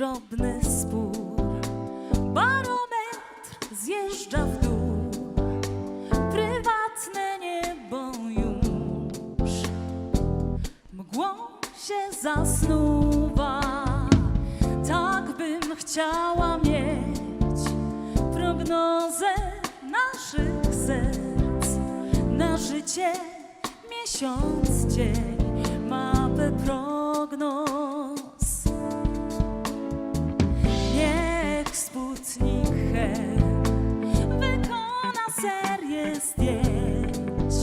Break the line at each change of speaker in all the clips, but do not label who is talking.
drobny spór. Barometr zjeżdża w dół, prywatne niebo już mgłą się zasnuwa. Tak bym chciała mieć prognozę naszych serc na życie miesiąc dzień. zdjęć,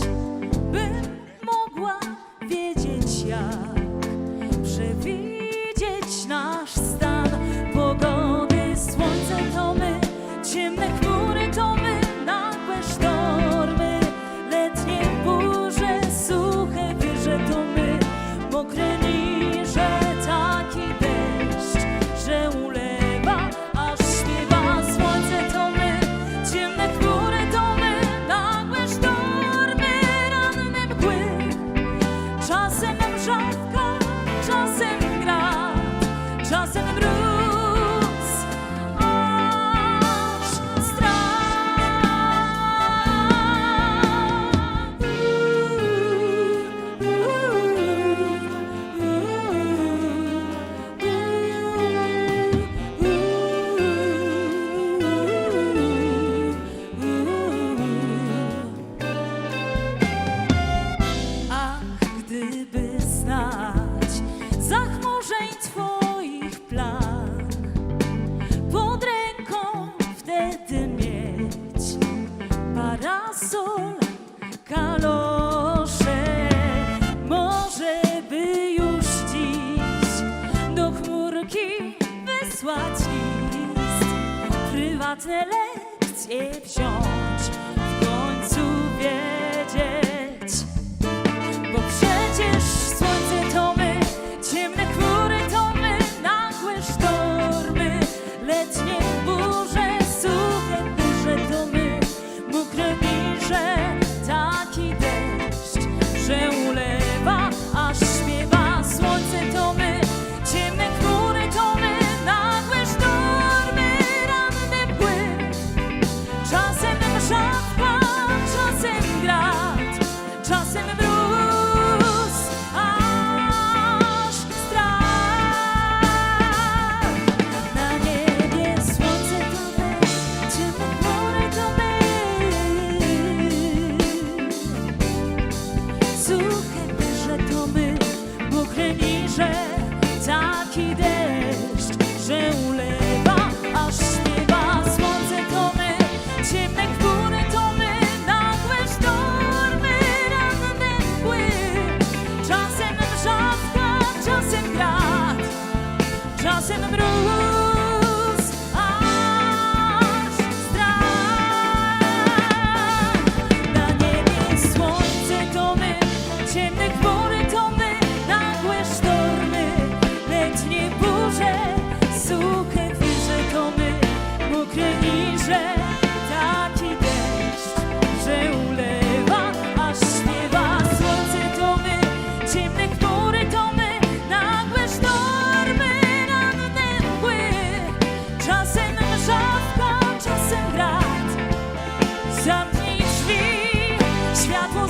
wysłać list, prywatne lekcje wziąć, w końcu wiedzieć. Bo przecież słońce to my, ciemne chmury to my, nagłe sztormy, letnie burze, suche burze to my, mokre pisze. czasem mróz, aż strach. Na niebie słońce to my, ciemne chmury to my. Suche wyrze to my, mokre niże, tak idea. святло